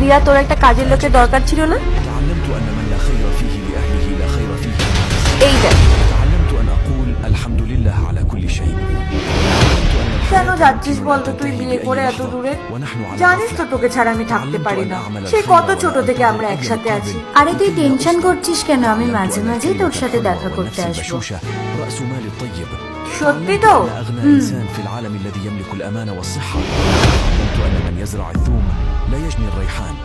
রিয়া তোর একটা কাজের লোকের দরকার ছিল না? এই কেন যাচ্ছিস বলতো তুই বিয়ে করে এত দূরে? জানিস তো তোকে ছাড়া আমি থাকতে পারি না। সে কত ছোট থেকে আমরা একসাথে আছি। আরে তুই টেনশন করছিস কেন? আমি মাঝে মাঝেই তোর সাথে দেখা করতে আসব। بشوشة رأس مال طيب সত্যি তো أن أغنى إنسان في العالم الذي يملك الأمان والصحة تعلمت أن من يزرع الثوم لا يجني الريحان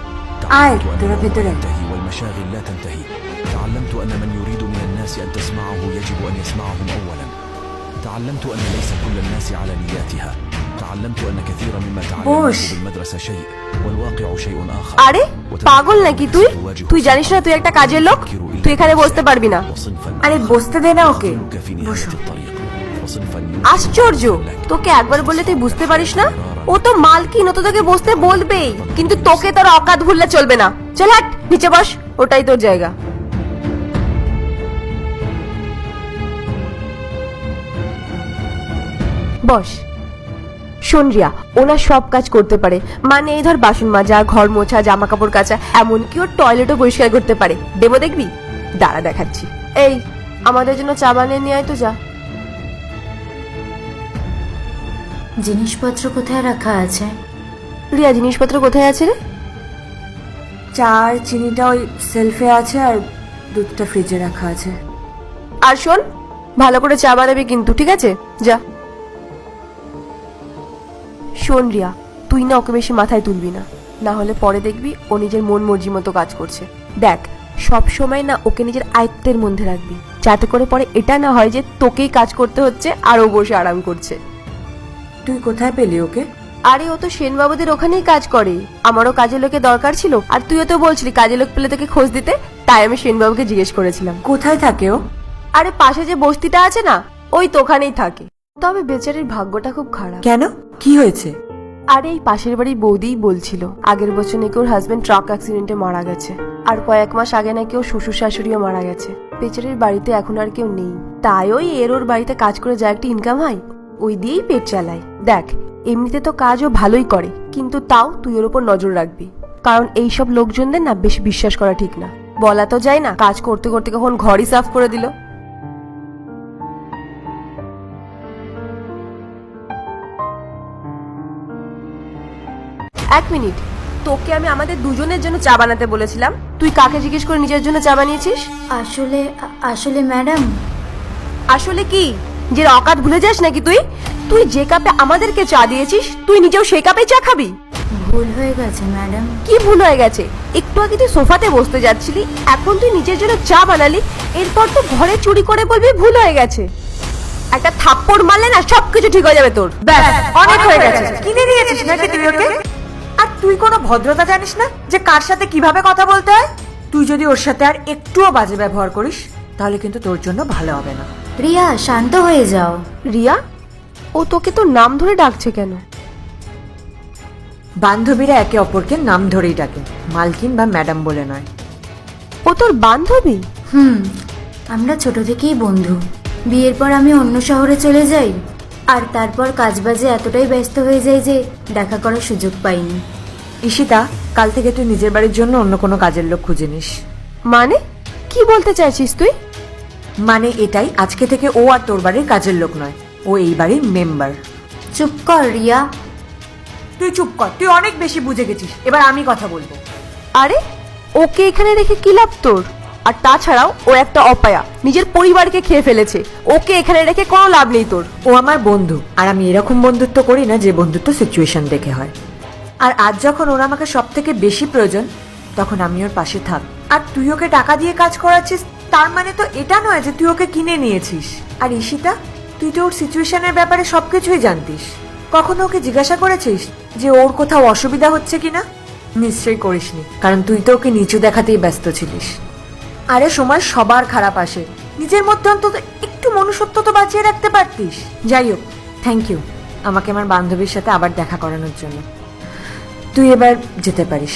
آي، تعلمت أن ترى الأمور بدرة. تنتهي والمشاغل لا تنتهي تعلمت أن من يريد من الناس أن تسمعه يجب أن يسمعهم أولا تعلمت أن ليس كل الناس على نياتها تعلمت أن كثيرا مما بوش. تعلمته بالمدرسة شيء والواقع شيء آخر আরে পাগল নাকি তুই তুই জানিস না তুই একটা কাজের লোক তুই এখানে বসতে পারবি না وصنفا আরে বসতে দে না ওকে يدخلك في نهاية الطريق وصنفا আশ্চর্য! তোকে একবার বললে তুই বুঝতে পারিস না? ও তো মালকিন, ও তো তোকে বসতে বলবেই। কিন্তু তোকে তোর অকাত ভুললে চলবে না। চল হাট, নিচে বস, ওটাই তোর জায়গা। বস, শোন রিয়া ওনার সব কাজ করতে পারে। মানে এই ধর বাসন মাজা, ঘর মোছা জামা কাপড় কাচা, এমনকি ওর টয়লেটও পরিষ্কার করতে পারে। দেবো দেখবি? দাঁড়া দেখাচ্ছি। এই, আমাদের জন্য চা বানিয়ে নিয়ে আয় তো যা। জিনিসপত্র কোথায় রাখা আছে? রিয়া জিনিসপত্র কোথায় আছে রে? চার চিনিটা ওই সেলফে আছে আর দুধটা ফ্রিজে রাখা আছে। আর শোন ভালো করে চা বানাবি কিন্তু ঠিক আছে? যা। শোন রিয়া তুই না ওকে বেশি মাথায় তুলবি না। না হলে পরে দেখবি ও নিজের মন মর্জি মতো কাজ করছে। দেখ সব সময় না ওকে নিজের আয়ত্তের মধ্যে রাখবি। যাতে করে পরে এটা না হয় যে তোকেই কাজ করতে হচ্ছে আর ও বসে আরাম করছে। তুই কোথায় পেলি ওকে? আরে ও তো সেনবাবুদের ওখানেই কাজ করে। আমারও কাজের লোকের দরকার ছিল। আর তুইও তো বলছিলি কাজের লোক পেলে তোকে খোঁজ দিতে। তাই আমি সেনবাবুকে জিজ্ঞেস করেছিলাম। কোথায় থাকে ও? আরে পাশে যে বস্তিটা আছে না ওই তো ওখানেই থাকে। তবে বেচারির ভাগ্যটা খুব খারাপ। কেন? কি হয়েছে? আরে এই পাশের বাড়ির বৌদিই বলছিল আগের বছর নাকি ওর হাজবেন্ড ট্রাক অ্যাক্সিডেন্টে মারা গেছে। আর কয়েক মাস আগে নাকি ওর শ্বশুর শাশুড়িও মারা গেছে। বেচারির বাড়িতে এখন আর কেউ নেই। তাই ওই এর ওর বাড়িতে কাজ করে যা একটা ইনকাম হয়? ওই দিয়েই পেট চালায়। দেখ এমনিতে তো কাজও ভালোই করে কিন্তু তাও তুই ওর উপর নজর রাখবি। কারণ এইসব লোকজনদের না বেশি বিশ্বাস করা ঠিক না। বলা তো যায় না কাজ করতে করতে কখন ঘরই সাফ করে দিল। এক মিনিট তোকে আমি আমাদের দুজনের জন্য চা বানাতে বলেছিলাম। তুই কাকে জিজ্ঞেস করে নিজের জন্য চা বানিয়েছিস? আসলে আসলে ম্যাডাম। আসলে কি? যে অকাত ভুলে যাস নাকি তুই? তুই যে কাপে আমাদেরকে চা দিয়েছিস তুই নিজেও সেই কাপে চা খাবি। ভুল হয়ে গেছে ম্যাডাম। কি ভুল হয়ে গেছে? একটু আগে তুই সোফাতে বসতে যাচ্ছিলি এখন তুই নিজের জন্য চা বানালি এরপর তো ঘরে চুরি করে বলবি ভুল হয়ে গেছে। একটা থাপ্পড় মারলে না সবকিছু ঠিক হয়ে যাবে তোর। ব্যাস অনেক হয়ে গেছে। কিনে নিয়েছিস নাকি তুই ওকে? আর তুই কোনো ভদ্রতা জানিস না যে কার সাথে কীভাবে কথা বলতে হয়? তুই যদি ওর সাথে আর একটুও বাজে ব্যবহার করিস তাহলে কিন্তু তোর জন্য ভালো হবে না। রিয়া শান্ত হয়ে যাও। রিয়া? ও তোকে তোর নাম ধরে ডাকছে কেন? বান্ধবীরা একে অপরকে নাম ধরেই ডাকে মালকিন বা ম্যাডাম বলে নয়। ও তোর বান্ধবী? হুম আমরা ছোট থেকেই বন্ধু। বিয়ের পর আমি অন্য শহরে চলে যাই আর তারপর কাজবাজে এতটাই ব্যস্ত হয়ে যাই যে দেখা করার সুযোগ পাইনি। ঈশিতা কাল থেকে তুই নিজের বাড়ির জন্য অন্য কোনো কাজের লোক খুঁজে নিস। মানে? কি বলতে চাইছিস তুই? মানে এটাই আজকে থেকে ও আর তোর বাড়ির কাজের লোক নয়। ও এই বাড়ির মেম্বার চুপ কর রিয়া। তুই চুপ কর তুই অনেক বেশি বুঝে গেছিস। এবার আমি কথা বলব। আরে ওকে এখানে রেখে কি লাভ তোর? আর তাছাড়াও ও একটা অপায়া নিজের পরিবারকে খেয়ে ফেলেছে। ওকে এখানে রেখে কোনো লাভ নেই তোর। ও আমার বন্ধু আর আমি এরকম বন্ধুত্ব করি না যে বন্ধুত্ব সিচুয়েশন দেখে হয়। আর আজ যখন ওর আমাকে সব থেকে বেশি প্রয়োজন তখন আমি ওর পাশে থাক। আর তুই ওকে টাকা দিয়ে কাজ করাচ্ছিস তার মানে তো এটা নয় যে তুই ওকে কিনে নিয়েছিস। আর ঈশিতা, তুই তো ওর সিচুয়েশনের ব্যাপারে সবকিছুই জানতিস। কখনো ওকে জিজ্ঞাসা করেছিস যে ওর কোথাও অসুবিধা হচ্ছে কিনা? নিশ্চয়ই করিসনি, কারণ তুই তো ওকে নিচু দেখাতেই ব্যস্ত ছিলিস। আরে সময় সবার খারাপ আসে। নিজের মধ্যে অন্তত একটু মনুষ্যত্ব তো বাঁচিয়ে রাখতে পারতিস। যাই হোক থ্যাংক ইউ আমাকে আমার বান্ধবীর সাথে আবার দেখা করানোর জন্য। তুই এবার যেতে পারিস।